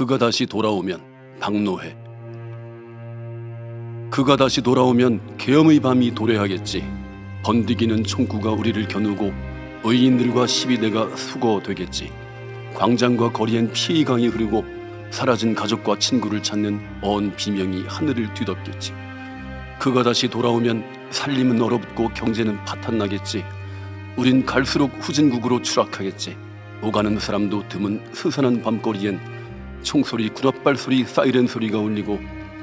그가 다시 돌아오면 박노해. 그가 다시 돌아오면 계엄의 밤이 도래하겠지. 번디기는 총구가 우리를 겨누고 의인들과 시비대가 수거되겠지. 광장과 거리엔 피의 강이 흐르고 사라진 가족과 친구를 찾는 언 비명이 하늘을 뒤덮겠지. 그가 다시 돌아오면 살림은 얼어붙고 경제는 파탄나겠지. 우린 갈수록 후진국으로 추락하겠지. 오가는 사람도 드문 스산한 밤거리엔 총소리, 구랍발 소리, 사이렌 소리가 울리고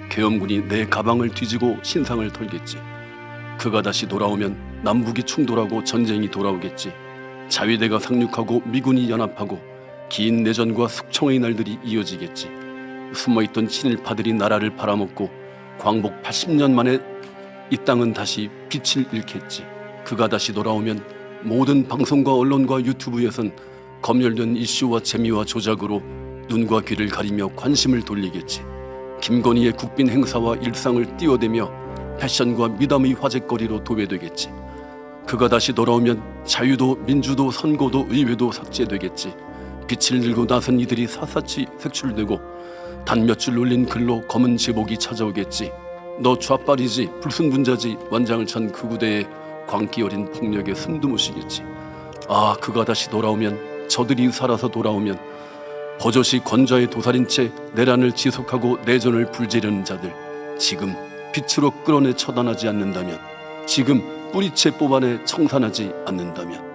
계엄군이 내 가방을 뒤지고 신상을 털겠지. 그가 다시 돌아오면 남북이 충돌하고 전쟁이 돌아오겠지. 자위대가 상륙하고 미군이 연합하고 긴 내전과 숙청의 날들이 이어지겠지. 숨어있던 친일파들이 나라를 팔아먹고 광복 80년 만에 이 땅은 다시 빛을 잃겠지. 그가 다시 돌아오면 모든 방송과 언론과 유튜브에선 검열된 이슈와 재미와 조작으로 눈과 귀를 가리며 관심을 돌리겠지. 김건희의 국빈 행사와 일상을 띄워대며 패션과 미담의 화제거리로 도배되겠지. 그가 다시 돌아오면 자유도 민주도 선거도 의회도 삭제되겠지. 빛을 들고 나선 이들이 사사치 색출되고 단 몇 줄 올린 글로 검은 제복이 찾아오겠지. 너 좌빨이지 불순분자지 완장을 찬 그 구대에 광기 어린 폭력에 숨도 못 쉬겠지. 아 그가 다시 돌아오면 저들이 살아서 돌아오면 버젓이 권좌에 도살인 채 내란을 지속하고 내전을 불지르는 자들 지금 빛으로 끌어내 처단하지 않는다면 지금 뿌리채 뽑아내 청산하지 않는다면